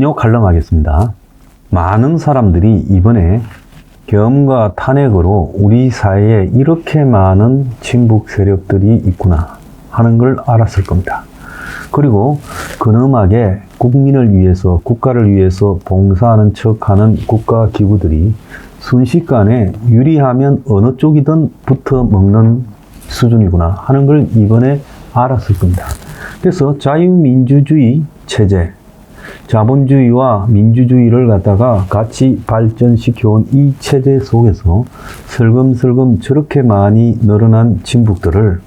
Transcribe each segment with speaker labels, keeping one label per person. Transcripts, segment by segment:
Speaker 1: 금요 칼럼 하겠습니다. 많은 사람들이 이번에 계엄과 탄핵으로 우리 사회에 이렇게 많은 친북 세력들이 있구나 하는 걸 알았을 겁니다. 그리고 근엄하게 국민을 위해서 국가를 위해서 봉사하는 척하는 국가 기구들이 순식간에 유리하면 어느 쪽이든 붙어 먹는 수준이구나 하는 걸 이번에 알았을 겁니다. 그래서 자유민주주의 체제, 자본주의와 민주주의를 갖다가 같이 발전시켜 온 이 체제 속에서 슬금슬금 저렇게 많이 늘어난 진북들을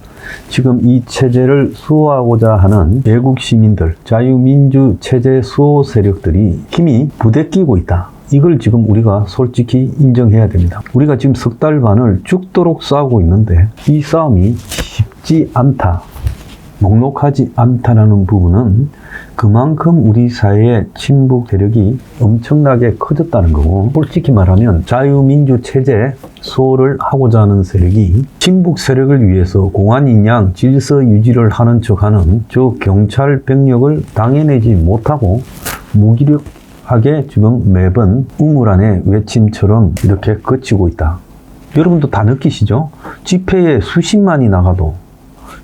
Speaker 1: 지금 이 체제를 수호하고자 하는 외국 시민들, 자유민주 체제 수호 세력들이 힘이 부대끼고 있다. 이걸 지금 우리가 솔직히 인정해야 됩니다. 우리가 지금 석 달 반을 죽도록 싸우고 있는데 이 싸움이 쉽지 않다. 녹록하지 않다라는 부분은 그만큼 우리 사회의 친북 세력이 엄청나게 커졌다는 거고 솔직히 말하면 자유민주 체제 수호를 하고자 하는 세력이 친북 세력을 위해서 공안인 양 질서 유지를 하는 척하는 저 경찰 병력을 당해내지 못하고 무기력하게 지금 매번 우물 안에 외침처럼 이렇게 거치고 있다. 여러분도 다 느끼시죠? 집회에 수십만이 나가도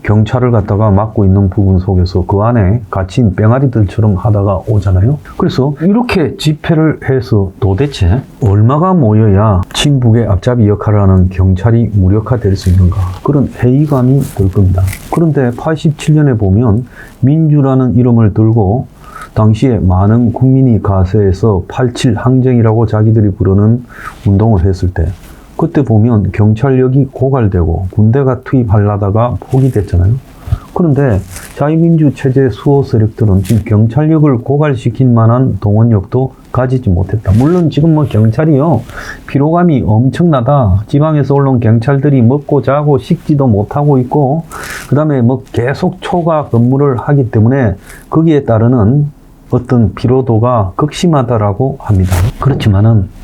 Speaker 1: 경찰을 갖다가 막고 있는 부분 속에서 그 안에 갇힌 뺑아리들처럼 하다가 오잖아요. 그래서 이렇게 집회를 해서 도대체 얼마가 모여야 친북의 앞잡이 역할을 하는 경찰이 무력화될 수 있는가 그런 회의감이 들 겁니다. 그런데 87년에 보면 민주라는 이름을 들고 당시에 많은 국민이 가세해서 87 항쟁이라고 자기들이 부르는 운동을 했을 때 그때 보면 경찰력이 고갈되고 군대가 투입하려다가 포기됐잖아요. 그런데 자유민주 체제 수호 세력들은 지금 경찰력을 고갈시킬 만한 동원력도 가지지 못했다. 물론 지금 뭐 경찰이요 피로감이 엄청나다. 지방에서 올라온 경찰들이 먹고 자고 식지도 못하고 있고 그 다음에 뭐 계속 초과 근무를 하기 때문에 거기에 따르는 어떤 피로도가 극심하다라고 합니다. 그렇지만은 이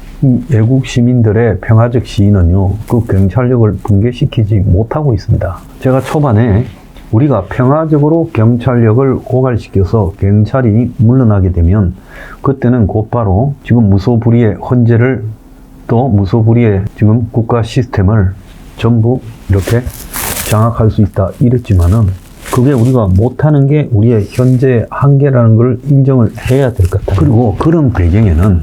Speaker 1: 외국 시민들의 평화적 시위는요, 그 경찰력을 붕괴시키지 못하고 있습니다. 제가 초반에 우리가 평화적으로 경찰력을 고갈시켜서 경찰이 물러나게 되면 그때는 곧바로 지금 무소불위의 헌재를 또 무소불위의 지금 국가 시스템을 전부 이렇게 장악할 수 있다 이랬지만은 그게 우리가 못하는 게 우리의 현재 한계라는 걸 인정을 해야 될 것 같아요. 그리고 그런 배경에는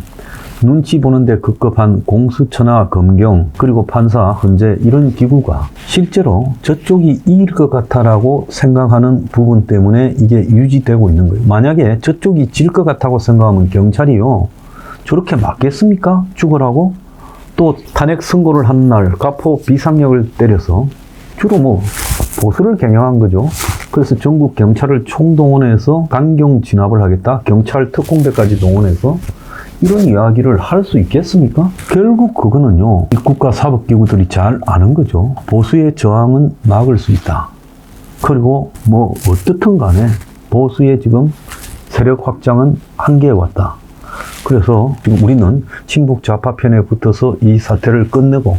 Speaker 1: 눈치 보는데 급급한 공수처나 검경 그리고 판사, 헌재 이런 기구가 실제로 저쪽이 이길 것 같아라고 생각하는 부분 때문에 이게 유지되고 있는 거예요. 만약에 저쪽이 질 것 같다고 생각하면 경찰이요 저렇게 맞겠습니까? 죽으라고? 또 탄핵 선고를 한 날 가포 비상력을 때려서 주로 뭐 보수를 겨냥한 거죠. 그래서 전국 경찰을 총동원해서 강경 진압을 하겠다. 경찰 특공대까지 동원해서 이런 이야기를 할 수 있겠습니까? 결국 그거는요, 입국가 사법기구들이 잘 아는 거죠. 보수의 저항은 막을 수 있다. 그리고 뭐, 어떻든 간에 보수의 지금 세력 확장은 한계에 왔다. 그래서 지금 우리는 친북 좌파 편에 붙어서 이 사태를 끝내고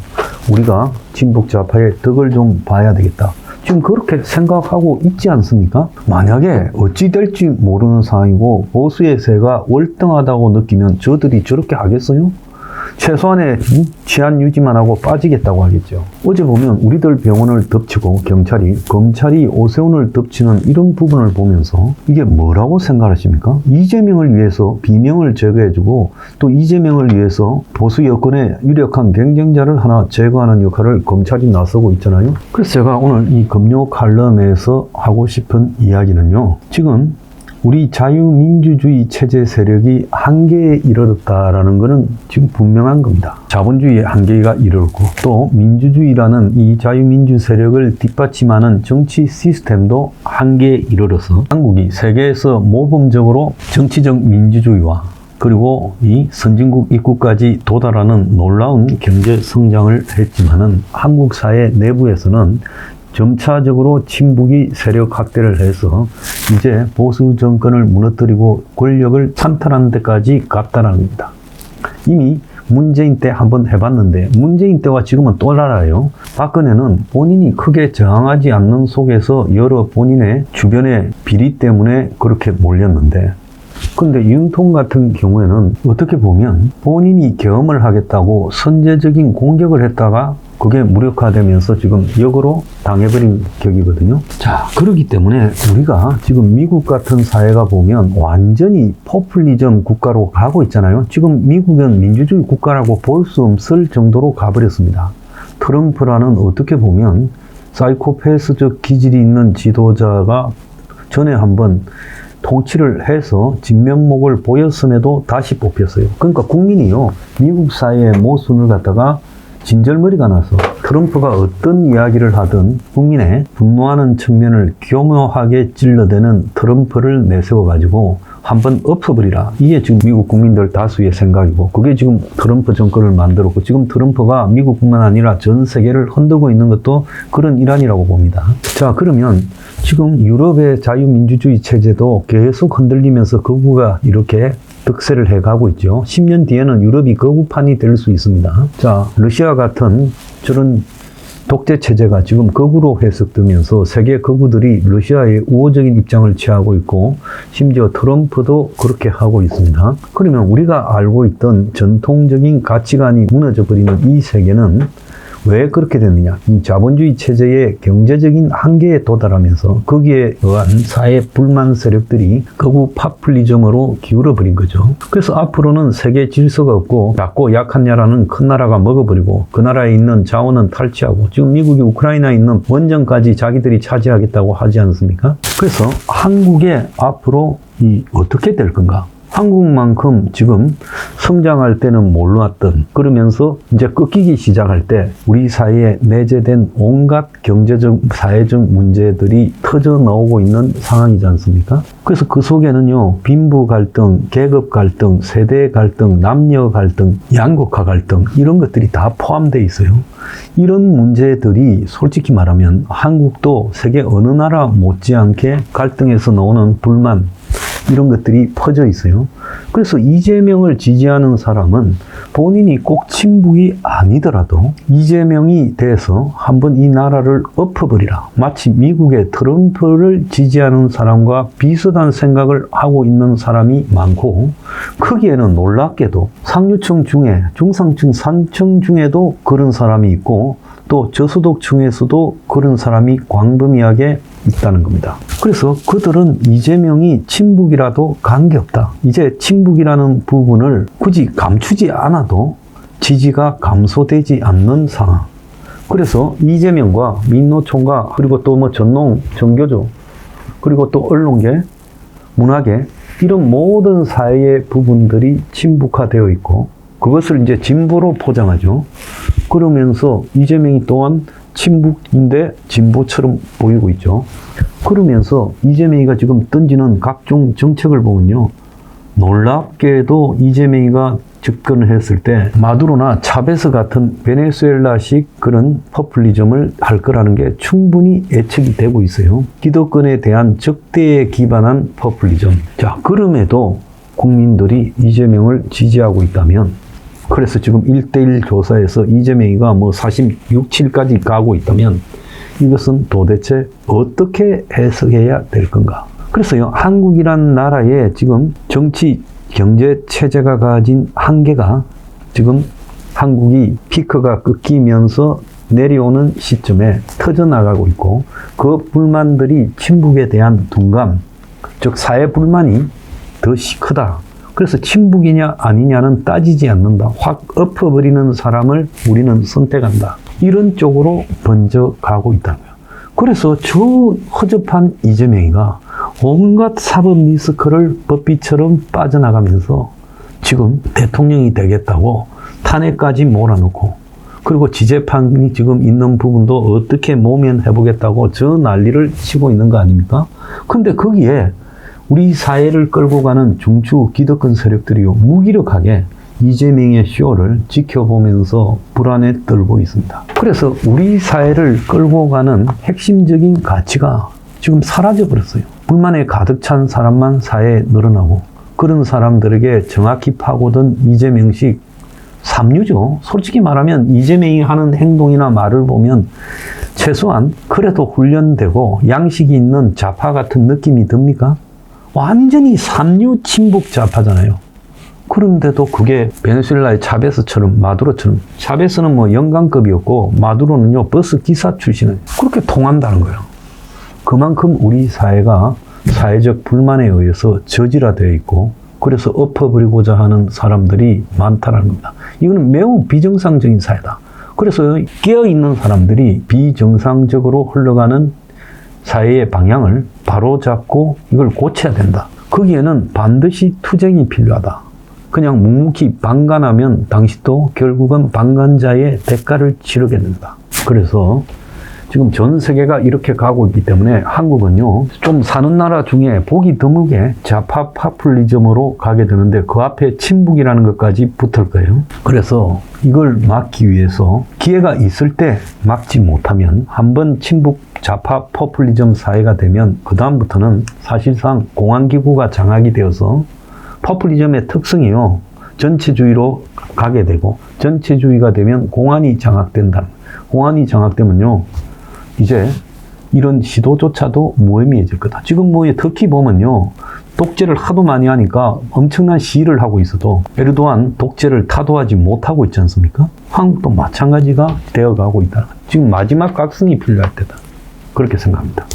Speaker 1: 우리가 친북 좌파의 덕을 좀 봐야 되겠다. 지금 그렇게 생각하고 있지 않습니까? 만약에 어찌 될지 모르는 상황이고 보수의 세가 월등하다고 느끼면 저들이 저렇게 하겠어요? 최소한의 치안 유지만 하고 빠지겠다고 하겠죠. 어제 보면 우리들 병원을 덮치고 경찰이 검찰이 오세훈을 덮치는 이런 부분을 보면서 이게 뭐라고 생각하십니까? 이재명을 위해서 비명을 제거해주고 또 이재명을 위해서 보수 여권의 유력한 경쟁자를 하나 제거하는 역할을 검찰이 나서고 있잖아요. 그래서 제가 오늘 이 금요 칼럼에서 하고 싶은 이야기는요. 지금 우리 자유민주주의 체제 세력이 한계에 이르렀다라는 것은 지금 분명한 겁니다. 자본주의의 한계가 이르렀고 또 민주주의라는 이 자유민주 세력을 뒷받침하는 정치 시스템도 한계에 이르러서 한국이 세계에서 모범적으로 정치적 민주주의와 그리고 이 선진국 입구까지 도달하는 놀라운 경제 성장을 했지만은 한국 사회 내부에서는 점차적으로 친북이 세력 확대를 해서 이제 보수 정권을 무너뜨리고 권력을 찬탈하는 데까지 갔다는 겁니다. 이미 문재인 때 한번 해봤는데 문재인 때와 지금은 또 달라요. 박근혜는 본인이 크게 저항하지 않는 속에서 여러 본인의 주변의 비리 때문에 그렇게 몰렸는데 근데 윤통 같은 경우에는 어떻게 보면 본인이 계엄을 하겠다고 선제적인 공격을 했다가 그게 무력화되면서 지금 역으로 당해버린 격이거든요. 자, 그렇기 때문에 우리가 지금 미국 같은 사회가 보면 완전히 포퓰리즘 국가로 가고 있잖아요. 지금 미국은 민주주의 국가라고 볼 수 없을 정도로 가버렸습니다. 트럼프라는 어떻게 보면 사이코패스적 기질이 있는 지도자가 전에 한번 통치를 해서 진면목을 보였음에도 다시 뽑혔어요. 그러니까 국민이요, 미국 사회의 모순을 갖다가 진절머리가 나서 트럼프가 어떤 이야기를 하든 국민의 분노하는 측면을 교묘하게 찔러대는 트럼프를 내세워가지고 한번 엎어버리라. 이게 지금 미국 국민들 다수의 생각이고, 그게 지금 트럼프 정권을 만들었고, 지금 트럼프가 미국뿐만 아니라 전 세계를 흔들고 있는 것도 그런 일환이라고 봅니다. 자, 그러면 지금 유럽의 자유민주주의 체제도 계속 흔들리면서 거구가 이렇게 득세를 해가고 있죠. 10년 뒤에는 유럽이 거구판이 될 수 있습니다. 자, 러시아 같은 저런 독재 체제가 지금 거구로 해석되면서 세계 거구들이 러시아의 우호적인 입장을 취하고 있고 심지어 트럼프도 그렇게 하고 있습니다. 그러면 우리가 알고 있던 전통적인 가치관이 무너져 버리는 이 세계는 왜 그렇게 됐느냐? 이 자본주의 체제의 경제적인 한계에 도달하면서 거기에 의한 사회 불만 세력들이 거구 파퓰리즘으로 기울어 버린 거죠. 그래서 앞으로는 세계 질서가 없고 작고 약한 나라는 큰 나라가 먹어버리고 그 나라에 있는 자원은 탈취하고 지금 미국이 우크라이나에 있는 원전까지 자기들이 차지하겠다고 하지 않습니까? 그래서 한국의 앞으로 이 어떻게 될 건가? 한국만큼 지금 성장할 때는 몰랐던 그러면서 이제 꺾이기 시작할 때 우리 사회에 내재된 온갖 경제적 사회적 문제들이 터져 나오고 있는 상황이지 않습니까? 그래서 그 속에는요 빈부 갈등, 계급 갈등, 세대 갈등, 남녀 갈등, 양극화 갈등 이런 것들이 다 포함되어 있어요. 이런 문제들이 솔직히 말하면 한국도 세계 어느 나라 못지않게 갈등에서 나오는 불만 이런 것들이 퍼져 있어요. 그래서 이재명을 지지하는 사람은 본인이 꼭 친북이 아니더라도 이재명이 돼서 한번 이 나라를 엎어버리라. 마치 미국의 트럼프를 지지하는 사람과 비슷한 생각을 하고 있는 사람이 많고 크기에는 놀랍게도 상류층 중에 중상층 산층 중에도 그런 사람이 있고 또 저소득층에서도 그런 사람이 광범위하게 있다는 겁니다. 그래서 그들은 이재명이 친북이라도 관계없다. 이제 친북이라는 부분을 굳이 감추지 않아도 지지가 감소되지 않는 상황. 그래서 이재명과 민노총과 그리고 또 뭐 전농, 정교조, 그리고 또 언론계, 문화계, 이런 모든 사회의 부분들이 친북화되어 있고 그것을 이제 진보로 포장하죠. 그러면서 이재명이 또한 친북인데 진보처럼 보이고 있죠. 그러면서 이재명이가 지금 던지는 각종 정책을 보면요. 놀랍게도 이재명이가 집권을 했을 때 마두로나 차베스 같은 베네수엘라식 그런 퍼플리즘을 할 거라는 게 충분히 예측이 되고 있어요. 기득권에 대한 적대에 기반한 퍼플리즘. 자, 그럼에도 국민들이 이재명을 지지하고 있다면 그래서 지금 1대1 조사에서 이재명이가 뭐 46, 7까지 가고 있다면 이것은 도대체 어떻게 해석해야 될 건가? 그래서요, 한국이란 나라의 지금 정치, 경제 체제가 가진 한계가 지금 한국이 피크가 끊기면서 내려오는 시점에 터져나가고 있고 그 불만들이 친북에 대한 둔감, 즉 사회 불만이 더 크다. 그래서 친북이냐 아니냐는 따지지 않는다. 확 엎어버리는 사람을 우리는 선택한다. 이런 쪽으로 번져가고 있다는 거예요. 그래서 저 허접한 이재명이가 온갖 사법 리스크를 법비처럼 빠져나가면서 지금 대통령이 되겠다고 탄핵까지 몰아놓고 그리고 지재판이 지금 있는 부분도 어떻게 모면해보겠다고 저 난리를 치고 있는 거 아닙니까? 근데 거기에 우리 사회를 끌고 가는 중추 기득권 세력들이요 무기력하게 이재명의 쇼를 지켜보면서 불안에 떨고 있습니다. 그래서 우리 사회를 끌고 가는 핵심적인 가치가 지금 사라져 버렸어요. 불만에 가득 찬 사람만 사회에 늘어나고 그런 사람들에게 정확히 파고든 이재명식 삼류죠. 솔직히 말하면 이재명이 하는 행동이나 말을 보면 최소한 그래도 훈련되고 양식이 있는 좌파 같은 느낌이 듭니까? 완전히 삼류 친북 좌파잖아요. 그런데도 그게 베네수엘라의 차베스처럼 마두로처럼 차베스는 뭐 영광급이었고 마두로는요 버스 기사 출신은 그렇게 통한다는 거예요. 그만큼 우리 사회가 사회적 불만에 의해서 저지화되어 있고 그래서 엎어버리고자 하는 사람들이 많다는 겁니다. 이거는 매우 비정상적인 사회다. 그래서 깨어있는 사람들이 비정상적으로 흘러가는 사회의 방향을 바로잡고 이걸 고쳐야 된다. 거기에는 반드시 투쟁이 필요하다. 그냥 묵묵히 방관하면 당시도 결국은 방관자의 대가를 치르게 된다. 그래서 지금 전 세계가 이렇게 가고 있기 때문에 한국은요, 좀 사는 나라 중에 보기 드물게 좌파 파퓰리즘으로 가게 되는데 그 앞에 친북이라는 것까지 붙을 거예요. 그래서 이걸 막기 위해서 기회가 있을 때 막지 못하면 한번 친북 좌파 포퓰리즘 사회가 되면 그다음부터는 사실상 공안기구가 장악이 되어서 포퓰리즘의 특성이요. 전체주의로 가게 되고 전체주의가 되면 공안이 장악된다. 공안이 장악되면요. 이제 이런 시도조차도 무의미해질 거다. 지금 뭐 터키 보면요. 독재를 하도 많이 하니까 엄청난 시위를 하고 있어도 에르도안 독재를 타도하지 못하고 있지 않습니까? 한국도 마찬가지가 되어가고 있다. 지금 마지막 각성이 필요할 때다. 그렇게 생각합니다.